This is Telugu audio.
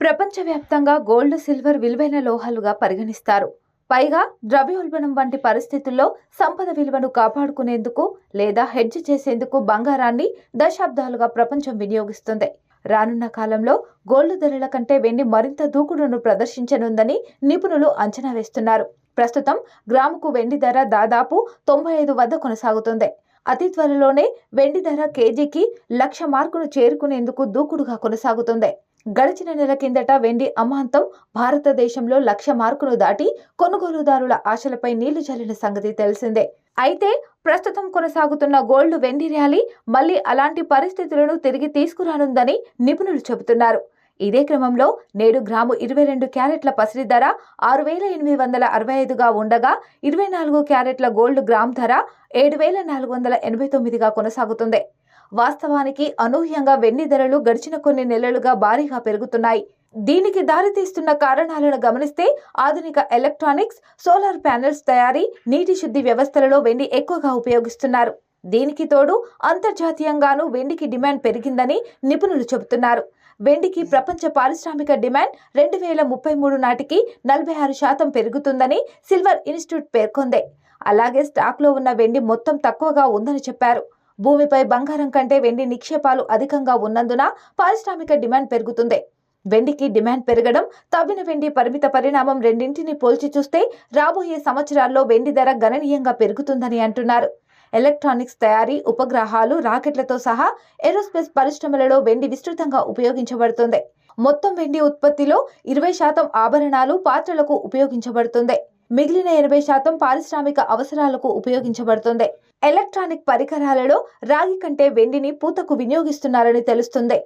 ప్రపంచవ్యాప్తంగా గోల్డ్ సిల్వర్ విలువైన లోహాలుగా పరిగణిస్తారు. పైగా ద్రవ్యోల్బణం వంటి పరిస్థితుల్లో సంపద విలువను కాపాడుకునేందుకు లేదా హెడ్జ్ చేసేందుకు బంగారాన్ని దశాబ్దాలుగా ప్రపంచం వినియోగిస్తుంది. రానున్న కాలంలో గోల్డ్ ధరల కంటే వెండి మరింత దూకుడును ప్రదర్శించనుందని నిపుణులు అంచనా వేస్తున్నారు. ప్రస్తుతం గ్రాముకు వెండి ధర దాదాపు తొంభై ఐదు వద్ద కొనసాగుతుంది. అతి త్వరలోనే వెండి ధర కేజీకి లక్ష మార్కును చేరుకునేందుకు దూకుడుగా కొనసాగుతుంది. గడిచిన నెల కిందట వెండి అమాంతం భారతదేశంలో లక్ష మార్కును దాటి కొనుగోలుదారుల ఆశలపై నీళ్ళు చల్లిన సంగతి తెలిసిందే. అయితే ప్రస్తుతం కొనసాగుతున్న గోల్డ్ వెండి ర్యాలీ మళ్ళీ అలాంటి పరిస్థితులను తిరిగి తీసుకురానుందని నిపుణులు చెబుతున్నారు. ఇదే క్రమంలో నేడు గ్రాము ఇరవై రెండు క్యారెట్ల పసిరి ధర ఆరు వేల ఎనిమిది వందల అరవై ఐదుగా ఉండగా ఇరవై నాలుగు క్యారెట్ల గోల్డ్ గ్రామ్ ధర ఏడు వేల నాలుగు వందల ఎనభై తొమ్మిదిగా కొనసాగుతుంది. వాస్తవానికి అనూహ్యంగా వెండి ధరలు గడిచిన కొన్ని నెలలుగా భారీగా పెరుగుతున్నాయి. దీనికి దారితీస్తున్న కారణాలను గమనిస్తే ఆధునిక ఎలక్ట్రానిక్స్ సోలార్ ప్యానెల్స్ తయారీ నీటి శుద్ధి వ్యవస్థలలో వెండి ఎక్కువగా ఉపయోగిస్తున్నారు. దీనికి తోడు అంతర్జాతీయంగానూ వెండికి డిమాండ్ పెరిగిందని నిపుణులు చెబుతున్నారు. వెండికి ప్రపంచ పారిశ్రామిక డిమాండ్ రెండు వేల ముప్పై మూడు నాటికి నలభై ఆరు శాతం పెరుగుతుందని సిల్వర్ ఇన్స్టిట్యూట్ పేర్కొంది. అలాగే స్టాక్లో ఉన్న వెండి మొత్తం తక్కువగా ఉందని చెప్పారు. భూమిపై బంగారం కంటే వెండి నిక్షేపాలు అధికంగా ఉన్నందున పారిశ్రామిక డిమాండ్ పెరుగుతుంది. వెండికి డిమాండ్ పెరగడం తవ్విన వెండి పరిమిత పరిణామం రెండింటిని పోల్చి చూస్తే రాబోయే సంవత్సరాల్లో వెండి ధర గణనీయంగా పెరుగుతుందని అంటున్నారు. ఎలక్ట్రానిక్స్ తయారీ ఉపగ్రహాలు రాకెట్లతో సహా ఏరోస్పేస్ పరిశ్రమలలో వెండి విస్తృతంగా ఉపయోగించబడుతుంది. మొత్తం వెండి ఉత్పత్తిలో ఇరవై శాతం ఆభరణాలు పాత్రలకు ఉపయోగించబడుతుంది. మిగిలిన ఎనభై శాతం పారిశ్రామిక అవసరాలకు ఉపయోగించబడుతుంది. ఎలక్ట్రానిక్ పరికరాలలో రాగి కంటే వెండిని పూతకు వినియోగిస్తున్నారని తెలుస్తుంది.